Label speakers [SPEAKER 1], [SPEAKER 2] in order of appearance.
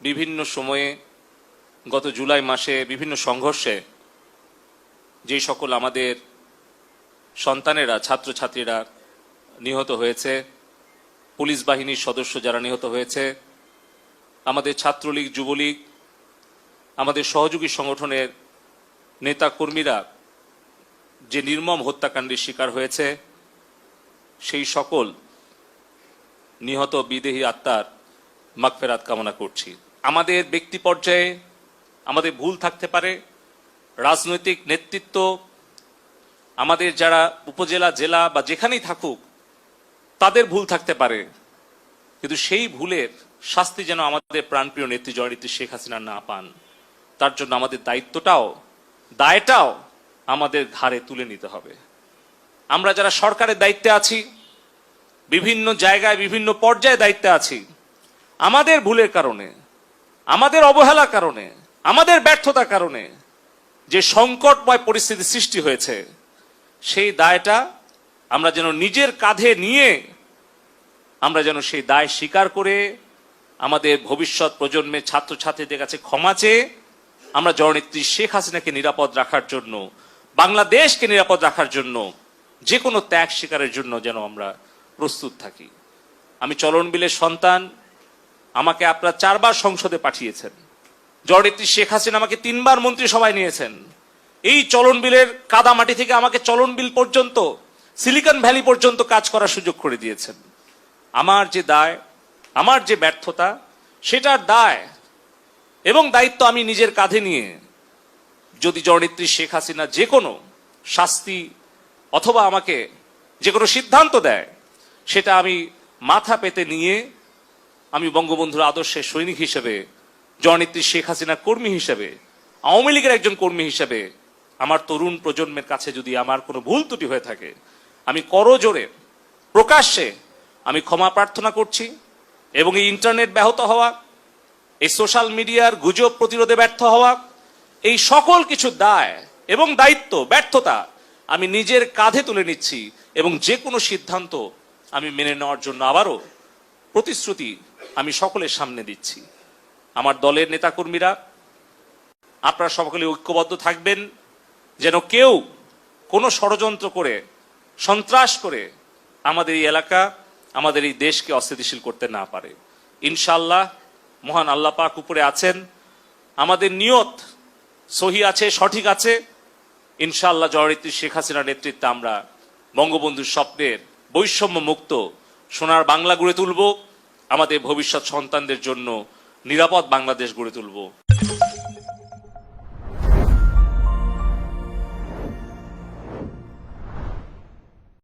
[SPEAKER 1] বিভিন্ন সময়ে গত জুলাই মাসে বিভিন্ন সংঘর্ষে যেই সকল আমাদের সন্তানেরা, ছাত্রছাত্রীরা নিহত হয়েছে, পুলিশ বাহিনীর সদস্য যারা নিহত হয়েছে, আমাদের ছাত্রলীগ, যুবলীগ, আমাদের সহযোগী সংগঠনের নেতা কর্মীরা যে নির্মম হত্যাকাণ্ডের শিকার হয়েছে, সেই সকল নিহত বিদেহী আত্মার মাগফেরাত কামনা করছি। আমাদের ব্যক্তি পর্যায়ে আমাদের ভুল থাকতে পারে, রাজনৈতিক নেতৃত্ব, আমাদের যারা উপজেলা, জেলা বা যেখানেই থাকুক, তাদের ভুল থাকতে পারে। কিন্তু সেই ভুলের শাস্তি যেন আমাদের প্রাণপ্রিয় নেত্রী জয়নেত্রী শেখ হাসিনা না পান, তার জন্য আমাদের দায়িত্বটাও, দায়টাও আমাদের ঘাড়ে তুলে নিতে হবে। আমরা যারা সরকারের দায়িত্বে আছি, বিভিন্ন জায়গায়, বিভিন্ন পর্যায়ে দায়িত্বে আছি, আমাদের ভুলের কারণে আমাদের অবহেলার কারণে, আমাদের ব্যর্থতার কারণে যে সংকটময় পরিস্থিতি সৃষ্টি হয়েছে, সেই দায়টা আমরা যেন নিজের কাঁধে নিয়ে, আমরা যেন সেই দায় স্বীকার করে, আমাদের ভবিষ্যৎ প্রজন্মের ছাত্রছাত্রীদের কাছে ক্ষমা চেয়ে, আমরা জননেত্রী শেখ হাসিনাকে নিরাপদ রাখার জন্য, বাংলাদেশকে নিরাপদ রাখার জন্য, যে কোনো ত্যাগ স্বীকারের জন্য যেন আমরা প্রস্তুত থাকি। আমি চলন বিলের সন্তান আমাকে আপনারা চারবার সংসদে পাঠিয়েছেন। জননেত্রী শেখ হাসিনা আমাকে তিনবার মন্ত্রিসভায় নিয়েছেন। এই চলন বিলের কাদামাটি থেকে আমাকে চলন বিল পর্যন্ত, সিলিকন ভ্যালি পর্যন্ত কাজ করার সুযোগ করে দিয়েছেন। আমার যে দায়, আমার যে ব্যর্থতা, সেটার দায় এবং দায়িত্ব আমি নিজের কাঁধে নিয়ে যদি জননেত্রী শেখ হাসিনা যে কোনো শাস্তি অথবা আমাকে যে কোনো সিদ্ধান্ত দেয়, সেটা আমি মাথা পেতে নিয়ে আমি বঙ্গবন্ধুর আদর্শের সৈনিক হিসেবে, জননেত্রী শেখ হাসিনা কর্মী হিসেবে, আওয়ামী লীগের একজন কর্মী হিসেবে, আমার তরুণ প্রজন্মের কাছে যদি আমার কোনো ভুল ত্রুটি হয়ে থাকে, আমি করজোরে, প্রকাশ্যে আমি ক্ষমা প্রার্থনা করছি এবং এই ইন্টারনেট ব্যাহত হওয়া, এই সোশ্যাল মিডিয়ার গুজব প্রতিরোধে ব্যর্থ হওয়া, এই সকল কিছু দায় এবং দায়িত্ব, ব্যর্থতা আমি নিজের কাঁধে তুলে নিচ্ছি এবং যে কোনো সিদ্ধান্ত আমি মেনে নেওয়ার জন্য আবারও প্রতিশ্রুতি আমি সকলের সামনে দিচ্ছি। আমার দলের নেতাকর্মীরা, আপনারা সকলে ঐক্যবদ্ধ থাকবেন, যেন কেউ কোনো ষড়যন্ত্র করে, সন্ত্রাস করে আমাদের এই এলাকা, আমাদের এই দেশকে অস্থিতিশীল করতে না পারে। ইনশাল্লাহ মহান আল্লাহ পাক উপরে আছেন। আমাদের নিয়ত সহি আছে, সঠিক আছে। ইনশাআল্লাহ জয়নেত্রী শেখ হাসিনার নেতৃত্বে আমরা বঙ্গবন্ধুর স্বপ্নের বৈষম্য মুক্ত সোনার বাংলা গড়ে তুলব আমাদের ভবিষ্যৎ সন্তানদের জন্য নিরাপদ বাংলাদেশ গড়ে তুলব।